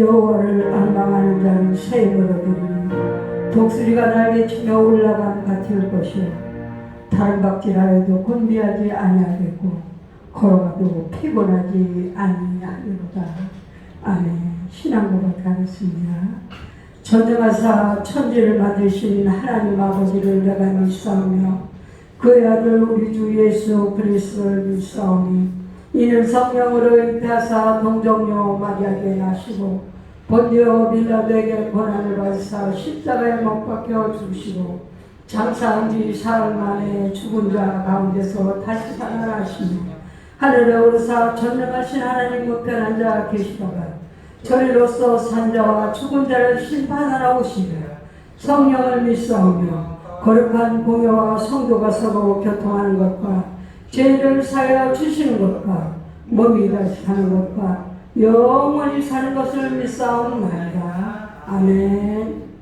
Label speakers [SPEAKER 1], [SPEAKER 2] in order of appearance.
[SPEAKER 1] 여호와를 안망하는 자는 새임을 얻으리니 독수리가 날개치며 올라간 같을 것이요. 다른 박질하여도 곤비하지 아니하겠고 걸어가도 피곤하지 아니하리로다. 아멘. 신앙고백 하겠습니다. 전능하사 천지를 만드신 하나님 아버지를 내가 믿사오며 그의 아들 우리 주 예수 그리스도를 믿사오니 이는 성령으로 잉태하사 동정녀 마리아에게 나시고 본디오 빌라도에게 고난을 받으사 십자가에 못 박혀 죽으시고 장사한 지 사흘 만에 죽은 자 가운데서 다시 살아나시며 하늘에 오르사 전능하신 하나님 우편한 자 계시다가 저희로서 산자와 죽은 자를 심판하러 오시며 성령을 믿사오며 거룩한 공여와 성도가 서로 교통하는 것과 죄를 사여 주시는 것과 몸이 다시 사는 것과 영원히 사는 것을 믿사옵나이다. 아멘